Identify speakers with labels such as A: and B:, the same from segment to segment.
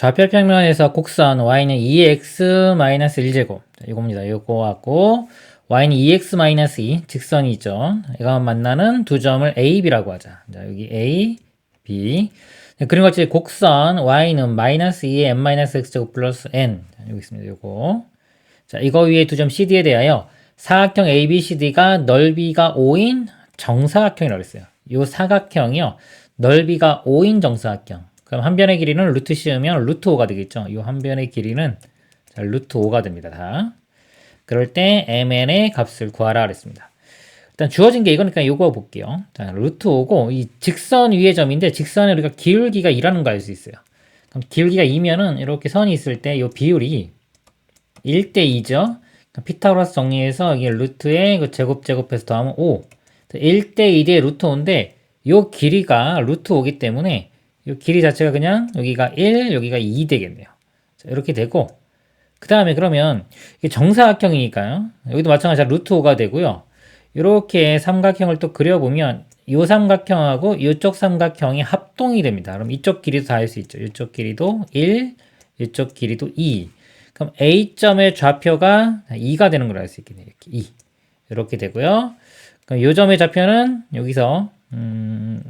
A: 좌표 평면에서 곡선 y는 2x-1제곱 이겁니다. 이거 갖고 y는 2x-2 직선이죠. 이가 만나는 두 점을 a, b라고 하자. 자, 여기 a, b 그런 것처럼 곡선 y는 마이너스 2의 n-x제곱 플러스 n 자, 여기 있습니다. 요거 자 이거 위에 두 점 CD에 대하여 사각형 ABCD가 넓이가 5인 정사각형이라고 했어요. 요 사각형이요. 넓이가 5인 정사각형. 그럼 한 변의 길이는 루트 씌우면 루트 5가 되겠죠. 이 한 변의 길이는 자, 루트 5가 됩니다. 다. 그럴 때 mn의 값을 구하라 그랬습니다. 일단 주어진 게 이거니까 이거 볼게요. 자, 루트 5고 이 직선 위의 점인데 직선에 우리가 기울기가 2라는 거 알 수 있어요. 그럼 기울기가 2면은 이렇게 선이 있을 때 이 비율이 1대 2죠. 피타고라스 정리해서 이게 루트에 그 제곱 제곱해서 더하면 5. 1대 2대 루트 5인데 요 길이가 루트 5기 때문에 요 길이 자체가 그냥 여기가 1, 여기가 2 되겠네요. 자, 이렇게 되고 그 다음에 그러면 이게 정사각형이니까요. 여기도 마찬가지로 루트 5가 되고요. 이렇게 삼각형을 또 그려보면 이 삼각형하고 이쪽 삼각형이 합동이 됩니다. 그럼 이쪽 길이도 다 할 수 있죠. 이쪽 길이도 1, 이쪽 길이도 2. 그럼 A점의 좌표가 2가 되는 걸 알 수 있겠네요. 이렇게 2. 이렇게 되고요. 그럼 요 점의 좌표는 여기서 음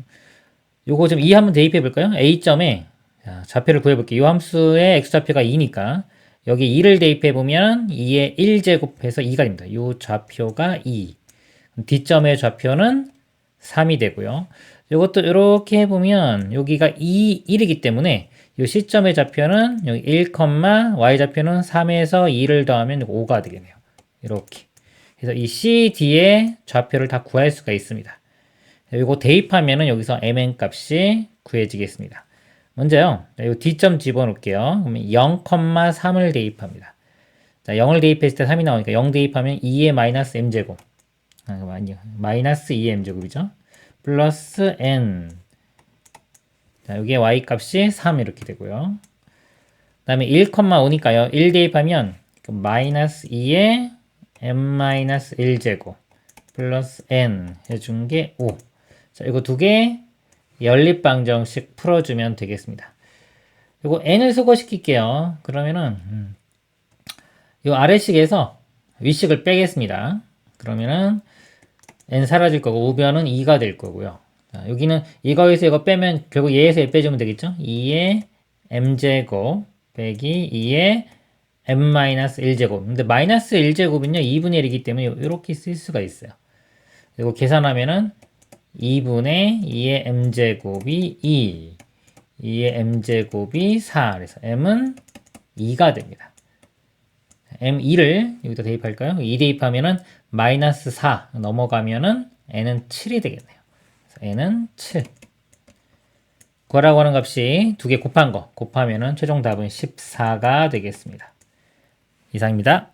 A: 요거 좀2 한번 대입해 볼까요? A점에 자, 좌표를 구해 볼게요. 이 함수의 x좌표가 2니까 여기 2를 대입해 보면 2의 1제곱해서 2가 됩니다. 이 좌표가 2. D점의 좌표는 3이 되고요. 이것도 이렇게 해보면 여기가 2, 1이기 때문에 이 C점의 좌표는 여기 1, y 좌표는 3에서 2를 더하면 5가 되겠네요. 이렇게. 그래서 이 CD의 좌표를 다 구할 수가 있습니다. 이거 대입하면은 여기서 mn 값이 구해지겠습니다. 먼저요. 이 D점 집어넣을게요. 그러면 0,3을 대입합니다. 자, 0을 대입했을 때 3이 나오니까 0 대입하면 2의 마이너스 m제곱. 아, 아니요. 마이너스 2의 m제곱이죠. 플러스 n. 자, 여기에 y 값이 3 이렇게 되고요. 그 다음에 1,5니까요. 1 대입하면 그 마이너스 2의 m-1제곱 플러스 n 해준 게 5. 자, 이거 두 개 연립방정식 풀어주면 되겠습니다. 이거 n을 수거시킬게요. 그러면은 음, 이 아래식에서 위식을 빼겠습니다. 그러면은 n 사라질 거고 우변은 2가 될 거고요. 자, 여기는 이거에서 이거 빼면 결국 얘에서 얘 빼주면 되겠죠? 2의 m제곱 빼기 2의 m-1제곱 근데 마이너스 1제곱은요 2분의 1이기 때문에 이렇게 쓸 수가 있어요. 그리고 계산하면은 2분의 2의 m제곱이 2 2의 m제곱이 4 그래서 m은 2가 됩니다. m2를 여기다 대입할까요? 2 대입하면은 마이너스 4 넘어가면은 n은 7이 되겠네요. 그래서 n은 7 구하라고 하는 값이 두 개 곱한 거 곱하면은 최종 답은 14가 되겠습니다. 이상입니다.